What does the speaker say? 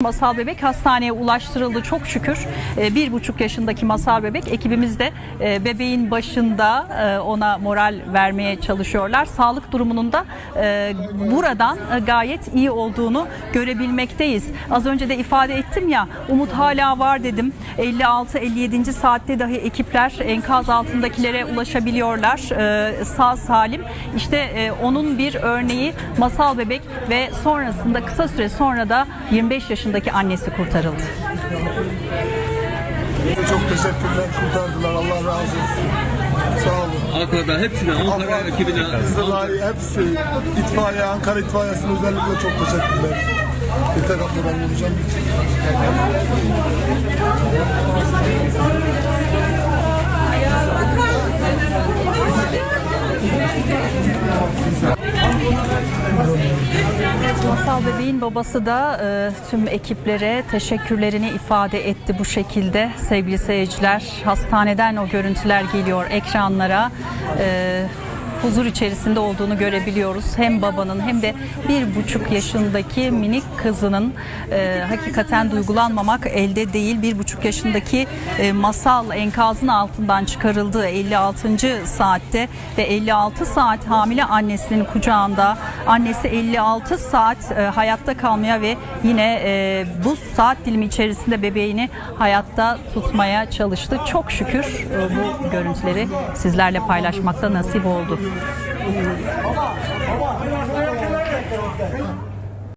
Masal bebek hastaneye ulaştırıldı çok şükür. Ee, Bir buçuk yaşındaki masal bebek ekibimiz de e, bebeğin başında e, ona moral vermeye çalışıyorlar. Sağlık durumunun da e, buradan gayet iyi olduğunu görebilmekteyiz. Az önce de ifade ettim ya umut hala var dedim. 56-57. saatte dahi ekipler enkaz altındakilere ulaşabiliyorlar. Sağ salim. İşte onun bir örneği masal bebek ve sonrasında kısa süre sonra da 25 yaşındaki annesi kurtarıldı. Çok teşekkürler kurtardılar Allah razı olsun. Sağ olun. Ankara'da hepsine, Ankara ekibine. Kızılay hepsi itfaiye Ankara itfaiyesine özellikle çok teşekkürler. Yeter abla ben vuracağım. Masal bebeğin babası da e, tüm ekiplere teşekkürlerini ifade etti bu şekilde. Sevgili seyirciler hastaneden o görüntüler geliyor ekranlara. E, huzur içerisinde olduğunu görebiliyoruz. Hem babanın hem de bir buçuk yaşındaki minik kızının e, hakikaten duygulanmamak elde değil. Bir buçuk yaşındaki e, masal enkazın altından çıkarıldığı 56. saatte ve 56 saat hamile annesinin kucağında. Annesi 56 saat e, hayatta kalmaya ve yine e, bu saat dilimi içerisinde bebeğini hayatta tutmaya çalıştı. Çok şükür e, bu görüntüleri sizlerle paylaşmakta nasip oldu. Baba, baba.